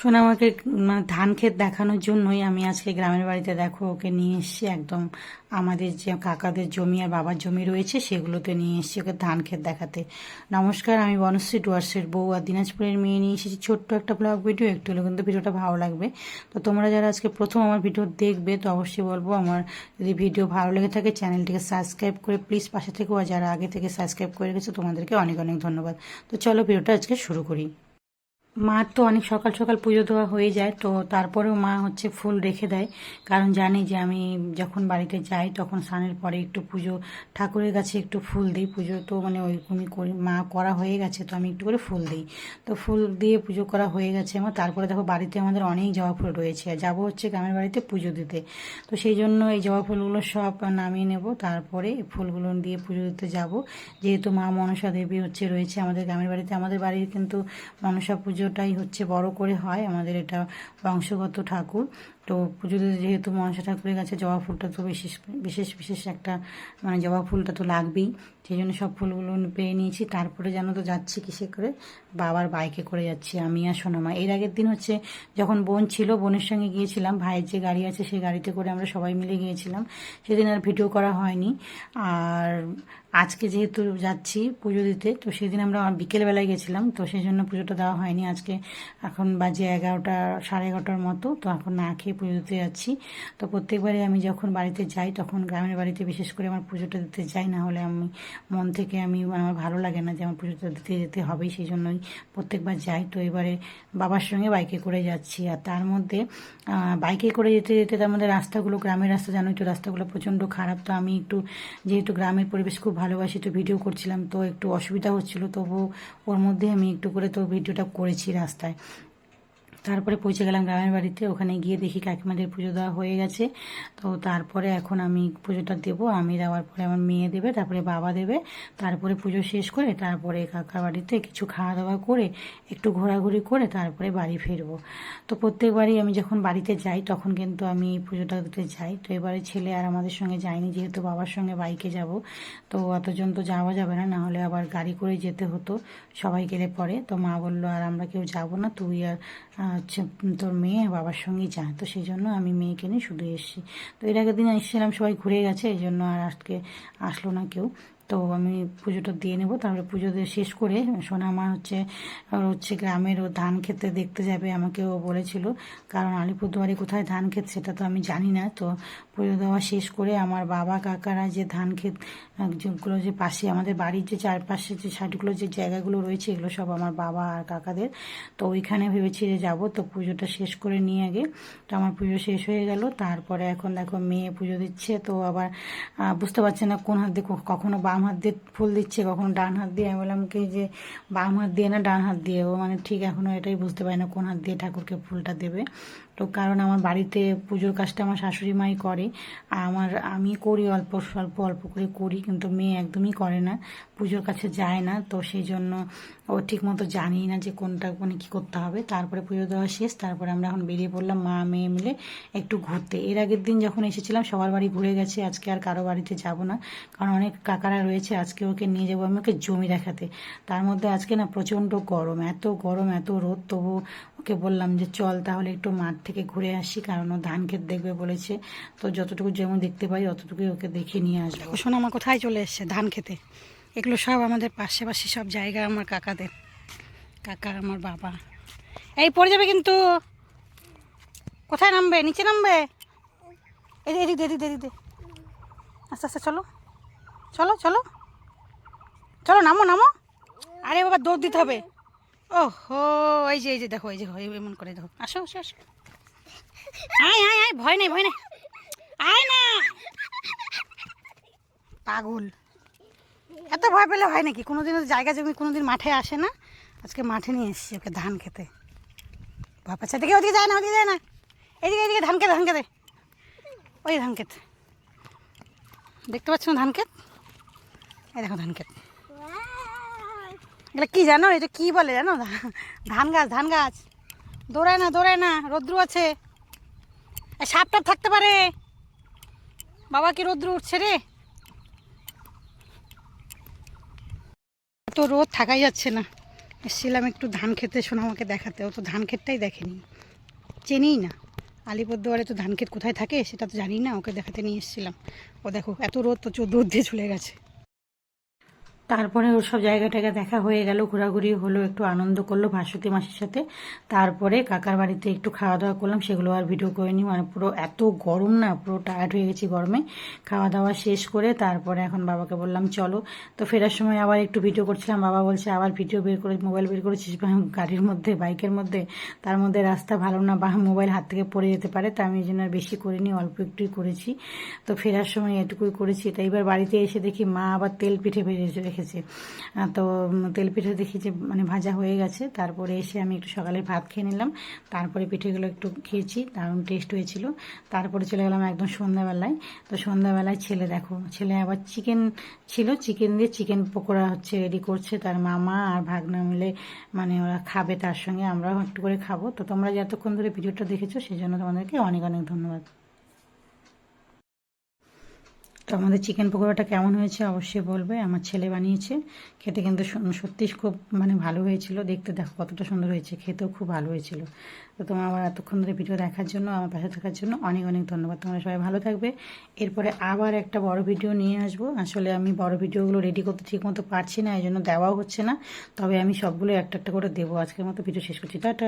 শোনা, আমাকে মানে ধান ক্ষেত দেখানোর জন্যই আমি আজকে গ্রামের বাড়িতে দেখো, ওকে নিয়ে এসেছি একদম আমাদের যে কাকাদের জমি আর বাবার জমি রয়েছে সেগুলোতে নিয়ে এসেছি ওকে ধান ক্ষেত দেখাতে। নমস্কার, আমি বনশ্রী ডুয়ার্সের বউ আর দিনাজপুরের মেয়ে নিয়ে এসেছি। ছোট্ট একটা ব্লগ ভিডিও একটু হলে কিন্তু ভিডিওটা ভালো লাগবে। তো তোমরা যারা আজকে প্রথম আমার ভিডিও দেখবে, তো অবশ্যই বলব আমার যদি ভিডিও ভালো লেগে থাকে, চ্যানেলটিকে সাবস্ক্রাইব করে প্লিজ পাশে থেকেও আর যারা আগে থেকে সাবস্ক্রাইব করে রেখেছে, তোমাদেরকে অনেক অনেক ধন্যবাদ। তো চলো ভিডিওটা আজকে শুরু করি। মার তো অনেক সকাল সকাল পুজো দেওয়া হয়ে যায়, তো তারপরেও মা হচ্ছে ফুল রেখে দেয়। কারণ জানি যে আমি যখন বাড়িতে যাই তখন স্নানের পরে একটু পুজো, ঠাকুরের কাছে একটু ফুল দিই। পুজো তো মানে ওইরকমই করি। মা করা হয়ে গেছে তো আমি একটু করে ফুল দিই। তো ফুল দিয়ে পুজো করা হয়ে গেছে আমার। তারপরে দেখো বাড়িতে আমাদের অনেক জবা ফুল রয়েছে। আর যাব হচ্ছে গ্রামের বাড়িতে পুজো দিতে। তো সেই জন্য এই জবা ফুলগুলো সব নামিয়ে নেব। তারপরে ফুলগুলো দিয়ে পুজো দিতে যাব। যেহেতু মা মনসা দেবী হচ্ছে রয়েছে আমাদের গ্রামের বাড়িতে। আমাদের বাড়ির কিন্তু মনসা পুজোটাই হচ্ছে বড় করে হয় আমাদের এটা বংশগত ঠাকুর। তো পুজোতে যেহেতু মনসা ঠাকুরের কাছে জবা ফুলটা তো বিশেষ বিশেষ বিশেষ একটা মানে জবা ফুলটা তো লাগবেই। সেই জন্য সব ফুলগুলো পেয়ে নিয়েছি। তারপরে যেন তো যাচ্ছি কিসে করে? বাবার বাইকে করে যাচ্ছি আমি আর সোনামা। এর আগের দিন হচ্ছে যখন বোন ছিল, বোনের সঙ্গে গিয়েছিলাম, ভাইয়ের যে গাড়ি আছে সেই গাড়িতে করে আমরা সবাই মিলে গিয়েছিলাম। সেদিন আর ভিডিও করা হয়নি। আর আজকে যেহেতু যাচ্ছি পুজো দিতে, তো সেদিন আমরা বিকেলবেলায় গেছিলাম, তো সেই জন্য পুজোটা দেওয়া হয়নি। আজকে এখন বাজে এগারোটা, সাড়ে এগারোটার মতো, তো এখন না খেয়ে পুজো দিতে যাচ্ছি তো প্রত্যেকবারই আমি যখন বাড়িতে যাই, তখন গ্রামের বাড়িতে বিশেষ করে আমার পুজোটা দিতে যাই, না হলে আমি মন থেকে আমি, আমার ভালো লাগে না যে আমার পুজোটা দিতে যেতে হবেই সেই জন্যই প্রত্যেকবার যাই। তো এবারে বাবার সঙ্গে বাইকে করে যাচ্ছি আর তার মধ্যে বাইকে করে যেতে যেতে তার মধ্যে রাস্তাগুলো, গ্রামের রাস্তা জানোই তো রাস্তাগুলো প্রচণ্ড খারাপ। তো আমি একটু, যেহেতু গ্রামের পরিবেশ খুব ভালোবাসি, তো ভিডিও করছিলাম, তো একটু অসুবিধা হচ্ছিল তবু ওর মধ্যে আমি একটু করে তো ভিডিওটা করেছি রাস্তায়। তারপরে পৌঁছে গেলাম গ্রামের বাড়িতে। ওখানে গিয়ে দেখি কাকিমাদের পুজো দেওয়া হয়ে গেছে। তো তারপরে এখন আমি পুজোটা দেবো, আমি দেওয়ার পরে আমার মেয়ে দেবে, তারপরে বাবা দেবে। তারপরে পুজো শেষ করে তারপরে কাকার বাড়িতে কিছু খাওয়া দাওয়া করে, একটু ঘোরাঘুরি করে তারপরে বাড়ি ফিরবো। তো প্রত্যেকবারই আমি যখন বাড়িতে যাই, তখন কিন্তু আমি পুজোটা দিতে যাই। তো এবারে ছেলে আর আমাদের সঙ্গে যায়নি, যেহেতু বাবার সঙ্গে বাইকে যাব। তো অতজন তো যাওয়া যাবে না না হলে আবার গাড়ি করে যেতে হতো, সবাই গেলে পরে। তো মা বলল, আর আমরা কেউ যাব না, তুই আর হচ্ছে তোর মেয়ে বাবার সঙ্গে যায়, তো সেই জন্য আমি মেয়েকে নিয়ে শুধু এসেছি। তো এর আগের দিন এসেছিলাম, সবাই ঘুরে গেছে, এই জন্য আর আজকে আসলো না কেউ। তো আমি পুজোটা দিয়ে নেব। তারপরে পুজো দিয়ে শেষ করে সোনা মা হচ্ছে হচ্ছে গ্রামের ও ধান খেতে দেখতে যাবে আমাকে ও বলেছিল। কারণ আলিপুরদুয়ারে কোথায় ধান ক্ষেত সেটা তো আমি জানি না। তো পুজো দেওয়া শেষ করে আমার বাবা, কাকারা যে ধান ক্ষেত যেগুলো যে পাশে আমাদের বাড়ির যে চারপাশে যে সাইডগুলো যে জায়গাগুলো রয়েছে, এগুলো সব আমার বাবা আর কাকাদের। তো ওইখানে ভেবেছি যে যাব। তো পুজোটা শেষ করে নিয়ে আগে, তো আমার পুজো শেষ হয়ে গেল। তারপরে এখন দেখো মেয়ে পুজো দিচ্ছে। তো আবার বুঝতে পারছে না কোন হাত দিয়ে কখনো বাম হাত দিয়ে ফুল দিচ্ছে, কখনো ডান হাত দিয়ে। আমি বললাম, কি যে বাম হাত দিয়ে না ডান হাত দিয়ে? ও মানে ঠিক এখনও এটাই বুঝতে পারি না কোন হাত দিয়ে ঠাকুরকে ফুলটা দেবে। তো কারণ আমার বাড়িতে পুজোর কাজটা আমার শাশুড়ি মাই করে। আমার, আমি করি অল্প, স্বল্প অল্প করে করি, কিন্তু মেয়ে একদমই করে না। পুজোর কাছে যায় না, তো সেই জন্য ও ঠিক মতো জানি না যে কোনটা মানে কী করতে হবে। তারপরে পুজো দেওয়া শেষ, তারপরে আমরা এখন বেরিয়ে পড়লাম মা, মেয়ে মিলে একটু ঘুরতে। এর আগের দিন যখন এসেছিলাম, সবার বাড়ি ঘুরে গেছে। আজকে আর কারও বাড়িতে যাব না, কারণ অনেক কাকারা রয়েছে, আজকে ওকে নিয়ে যাব। আমি ওকে জমি দেখাতে। তার মধ্যে আজকে না প্রচণ্ড গরম, এত গরম, এত রোদ। তবু ওকে বললাম যে, চল তাহলে একটু মাঠ থেকে ঘুরে আসি, কারণ ও ধান ক্ষেত দেখবে বলেছে। তো যতটুকু যেমন দেখতে পাই, অতটুকুই ওকে দেখে নিয়ে আসব। শোনো আমার কোথায় চলে এসছে ধান খেতে? এগুলো সব আমাদের পাশে পাশে সব জায়গা, আমার কাকাদের। কাকা আমার বাবা। এই পড়ে যাবে কিন্তু। কোথায় নামবে? নিচে নামবে? এদিকে এদিক এদিক দে আস্তে আস্তে চলো। চলো চলো। চলো, নামো নামো। আরে বাবা, দৌড় দিতে হবে। ও হো এই যে এই যে, দেখো, এই যে এমন করে, দেখো। আসো আসো আসো। আয় আয় আয়, ভয় নেই ভয় নেই। আয় না। পাগল। এত ভয় পেলে হয় নাকি? কোনোদিন জায়গা জমি কোনোদিন মাঠে আসে না? আজকে মাঠে নিয়ে এসেছি ওকে ধান খেতে। বাবা আচ্ছা দেখে ওদিকে যায় না, ওদিকে যায় না। এদিকে এদিকে, ধান খেতে ধান খেতে। ওই ধান খেত। দেখতে পাচ্ছ না ধান খেত? এই দেখো ধান খেত এটা কি জানো? এটা কি বলে জানো? ধান গাছ ধান গাছ। দৌড়ায় না দৌড়ায় না, রৌদ্র আছে। সাপ টাপ থাকতে পারে। বাবা কি রৌদ্র উঠছে রে? তো রোদ থাকাই যাচ্ছে না। এসেছিলাম একটু ধান খেতে শোনা আমাকে দেখাতে। ও তো ধান ক্ষেতটাই দেখেনি। চেনেই না। আলিপুরদুয়ারে তো ধান ক্ষেত কোথায় থাকে সেটা তো জানি না। ওকে দেখাতে নিয়ে এসেছিলাম। ও দেখো, এত রোদ তো চোদ্দ দিয়ে চলে গেছে। তারপরে ওর সব জায়গা টায়গা দেখা হয়ে গেল, ঘোরাঘুরি হলো, একটু আনন্দ করল ভাসুতি মাসির সাথে। তারপরে কাকার বাড়িতে একটু খাওয়া দাওয়া করলাম, সেগুলো আর ভিডিও করিনি মানে পুরো এত গরম না, পুরো টায়ার্ড হয়ে গেছি গরমে। খাওয়া দাওয়া শেষ করে তারপরে এখন বাবাকে বললাম, চলো। তো ফেরার সময় আবার একটু ভিডিও করছিলাম, বাবা বলছে, আবার ভিডিও বের করে মোবাইল বের করেছিস গাড়ির মধ্যে বাইকের মধ্যে? তার মধ্যে রাস্তা ভালো না, বা মোবাইল হাত থেকে পড়ে যেতে পারে। তা আমি এই জন্য বেশি করিনি, অল্প একটুই করেছি। তো ফেরার সময় এটুকুই করেছি। তো এবার বাড়িতে এসে দেখি মা আবার তেল পিঠে ভেজে রেখেছে তো তেল পিঠে দেখি যে মানে ভাজা হয়ে গেছে। তারপরে এসে আমি একটু সকালে ভাত খেয়ে নিলাম। তারপরে পিঠেগুলো একটু খেয়েছি, দারুণ টেস্ট হয়েছিল। তারপরে চলে গেলাম একদম সন্ধ্যাবেলায়। তো সন্ধ্যাবেলায় ছেলে, দেখো, ছেলে আবার চিকেন ছিল। চিকেন দিয়ে চিকেন পকোড়া হচ্ছে রেডি করছে। তার মামা আর ভাগনা মিলে মানে ওরা খাবে তার সঙ্গে। আমরাও একটু করে খাব। তো তোমরা যতক্ষণ ধরে ভিডিওটা দেখেছ সেই জন্য তোমাদেরকে অনেক অনেক ধন্যবাদ। তো আমাদের চিকেন পকোড়াটা কেমন হয়েছে অবশ্যই বলবে। আমার ছেলে বানিয়েছে। খেতে কিন্তু সত্যি খুব মানে ভালো হয়েছিল। দেখতে দেখো কতটা সুন্দর হয়েছে। খেতেও খুব ভালো হয়েছিল। তো তোমার আবার এতক্ষণ ধরে ভিডিও দেখার জন্য, আমার পাশে থাকার জন্য অনেক অনেক ধন্যবাদ। তোমরা সবাই ভালো থাকবে। এরপরে আবার একটা বড় ভিডিও নিয়ে আসব। আসলে আমি বড় ভিডিওগুলো রেডি করতে ঠিক মতো পারছি না এই জন্য দেওয়াও হচ্ছে না। তবে আমি সবগুলো একটা একটা করে দেবো। আজকের মতো ভিডিও শেষ করছি। টাটা।